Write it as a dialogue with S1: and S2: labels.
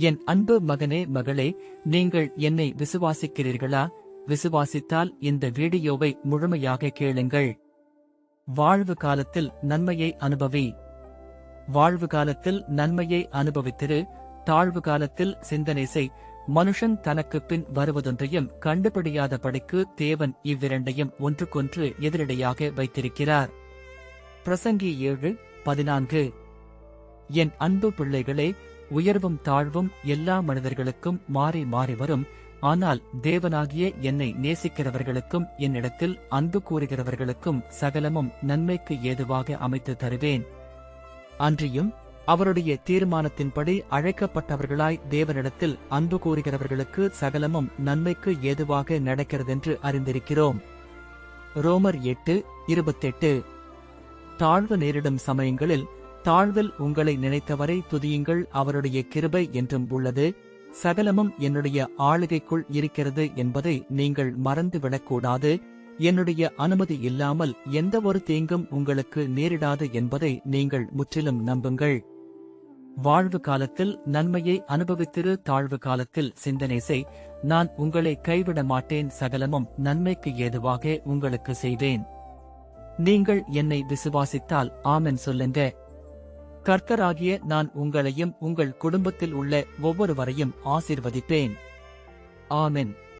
S1: என் அன்பு மகனே மகளே நீங்கள் என்னை விசுவாசிக்கிறீர்களா? விசுவாசித்தால் இந்த வீடியோவை முழுமையாக கேளுங்கள். வாழ்வு காலத்தில் நன்மையை அனுபவி. வாழ்வு காலத்தில் நன்மையை அனுபவித்திரு. தாழ்வு காலத்தில் சிந்தனை செய். மனுஷன் தனக்கு பின் வருவதொன்றையும் கண்டுபிடியாத படிக்கு தேவன் இவ்விரண்டையும் ஒன்றுக்கொன்று எதிரடையாக வைத்திருக்கிறார். பிரசங்கி ஏழு பதினான்கு. என் அன்பு பிள்ளைகளே உயர்வும் தாழ்வும் எல்லா மனிதர்களுக்கும் மாறி மாறி வரும். ஆனால் தேவனாகிய என்னை நேசிக்கிறவர்களுக்கும் என்னிடத்தில் அன்பு கூறுகிறவர்களுக்கும் சகலமும் நன்மைக்கு ஏதுவாக அமைத்து தருவேன். அன்றியும் அவருடைய தீர்மானத்தின்படி அழைக்கப்பட்டவர்களாய் தேவனிடத்தில் அன்பு கூறுகிறவர்களுக்கு சகலமும் நன்மைக்கு ஏதுவாக நடக்கிறதென்று அறிந்திருக்கிறோம். ரோமர் எட்டு இருபத்தெட்டு. தாழ்வு நேரிடும் சமயங்களில் தாழ்வில் உங்களை நினைத்தவரை துதியுங்கள் அவருடைய கிருபை என்றும் உள்ளது. சகலமும் என்னுடைய ஆளுகைக்குள் இருக்கிறது என்பதை நீங்கள் மறந்துவிடக்கூடாது. என்னுடைய அனுமதி இல்லாமல் எந்த ஒரு தீங்கும் உங்களுக்கு நேரிடாது என்பதை நீங்கள் முற்றிலும் நம்புங்கள். வாழ்வு காலத்தில் நன்மையை அனுபவித்திரு தாழ்வு காலத்தில் சிந்தனை செய். நான் உங்களை கைவிட மாட்டேன் சகலமும் நன்மைக்கு ஏதுவாக உங்களுக்கு செய்வேன். நீங்கள் என்னை விசுவாசித்தால் ஆமென் சொல்லுங்க. கர்த்தராகிய நான் உங்களையும் உங்கள் குடும்பத்தில் உள்ள ஒவ்வொருவரையும் ஆசீர்வதிப்பேன். ஆமென்.